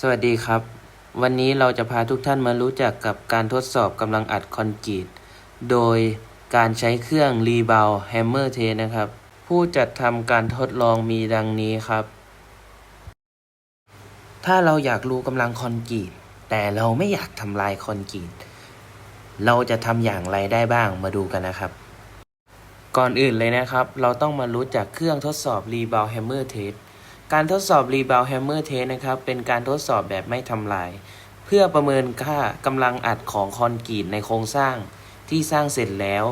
สวัสดีครับ วันนี้เราจะพาทุกท่านมารู้จักกับการทดสอบกำลังอัดคอนกรีต โดยการใช้เครื่องรีบาวแฮมเมอร์เทนะครับ ผู้จัดทำการทดลองมีดังนี้ครับ ถ้าเราอยากรู้กำลังคอนกรีต แต่เราไม่อยากทำลายคอนกรีต เราจะทำอย่างไรได้บ้างมาดูกันนะครับ ก่อนอื่นเลยนะครับ เราต้องมารู้จักเครื่องทดสอบ Rebound Hammer Test การทดสอบ Rebound Hammer Test นะครับ เป็นการทดสอบแบบไม่ทำลาย เพื่อประเมินค่ากำลังอัดของคอนกรีตในโครงสร้างที่สร้างเสร็จแล้ว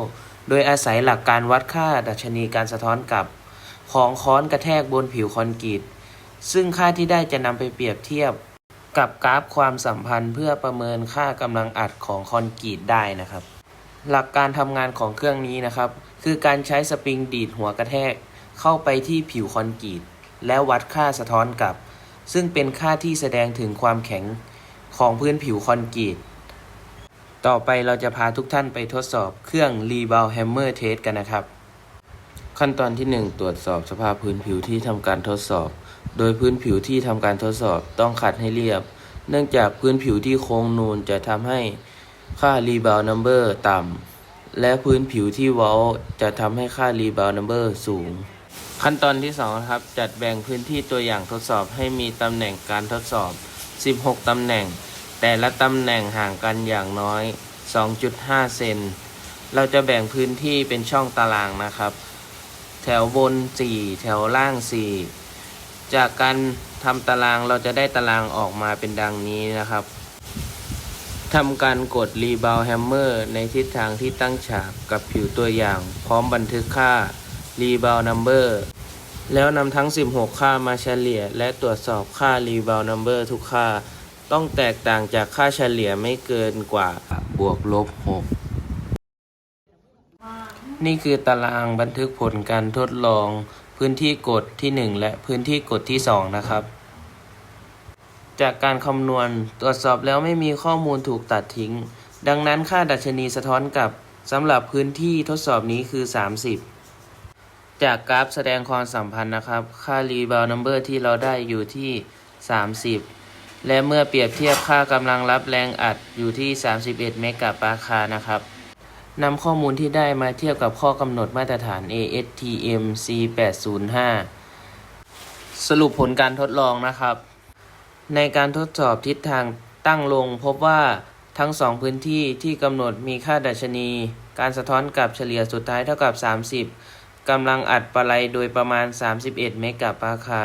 โดยอาศัยหลักการวัดค่าดัชนีการสะท้อนกลับ ของค้อนกระแทกบนผิวคอนกรีต ซึ่งค่าที่ได้จะนำไปเปรียบเทียบกับกราฟความสัมพันธ์เพื่อประเมินค่ากำลังอัดของคอนกรีตได้นะครับ หลักการทำงานของเครื่องนี้นะครับ คือการใช้สปริงดีดหัวกระแทกเข้าไปที่ผิวคอนกรีต แล้ววัดค่าสะท้อนกลับ ซึ่งเป็นค่าที่แสดงถึงความแข็งของพื้นผิวคอนกรีต ต่อไปเราจะพาทุกท่านไปทดสอบเครื่อง Rebound Hammer Test กันนะครับ ขั้นตอนที่ 1 ตรวจสอบสภาพพื้นผิวที่ทำการทดสอบ โดยพื้นผิวที่ทำการทดสอบต้องขัดให้เรียบ เนื่องจากพื้นผิวที่โค้งนูนจะทำให้ค่า Rebound Number ต่ำและพื้นผิวที่ว้าจะทำให้ค่า Rebound Number สูง ขั้นตอนที่2นะครับจัดแบ่งพื้นที่ตัวอย่างทดสอบให้มีตำแหน่งการทดสอบ 16 ตำแหน่ง แต่ละตำแหน่งห่างกันอย่างน้อย 2.5 เซน เราจะแบ่งพื้นที่เป็นช่องตารางนะครับ แถวบน 4 แถวล่าง 4 จากการทำตารางเราจะได้ตารางออกมาเป็นดังนี้นะครับทำการกด Rebound Hammer ในทิศทางที่ตั้งฉากกับผิวตัวอย่าง พร้อมบันทึกค่า Rebound Number แล้วนำทั้ง 16 ค่ามาเฉลี่ย และตรวจสอบค่า Rebound Number ทุกค่า ต้องแตกต่างจากค่าเฉลี่ยไม่เกินกว่าบวกลบ 6 นี่คือตารางบันทึกผลการทดลอง พื้นที่กดที่ 1 และพื้นที่กดที่ 2 นะครับ จากการคำนวณตรวจสอบแล้วไม่มีข้อมูลถูกตัดทิ้ง ดังนั้นค่าดัชนีสะท้อนกับสำหรับพื้นที่ทดสอบนี้คือ 30 จากกราฟแสดงความสัมพันธ์นะครับ ค่า rebound number ที่เราได้อยู่ที่ 30 และเมื่อเปรียบเทียบค่ากำลังรับแรงอัดอยู่ที่ 31 เมกะปาคานะครับนำข้อมูลที่ได้มาเทียบกับข้อกำหนดมาตรฐาน ASTM C805 สรุปผลการทดลองนะครับ ในการทดสอบทิศทางตั้งลงพบว่าทั้งสองพื้นที่ที่กำหนดมีค่าดัชนี การสะท้อนกับเฉลี่ยสุดท้ายเท่ากับ 30 กำลังอัดปะไลโดยประมาณ 31 เมกะปาคา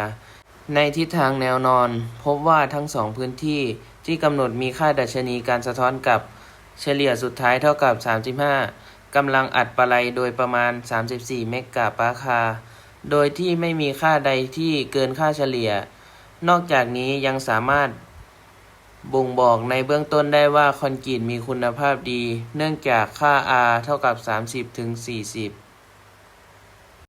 ในทิศทางแนวนอน พบว่าทั้งสองพื้นที่ที่กำหนดมีค่าดัชนีการสะท้อนกับเฉลี่ยสุดท้ายเท่ากับ 35 กำลังอัดปะไลโดยประมาณ 34 เมกะปาคา โดยที่ไม่มีค่าใดที่เกินค่าเฉลี่ย นอกจากนี้ยังสามารถบ่งบอกในเบื้องต้นได้ว่าคอนกรีตมีคุณภาพดี เนื่องจากค่า R เท่ากับ 30ถึง40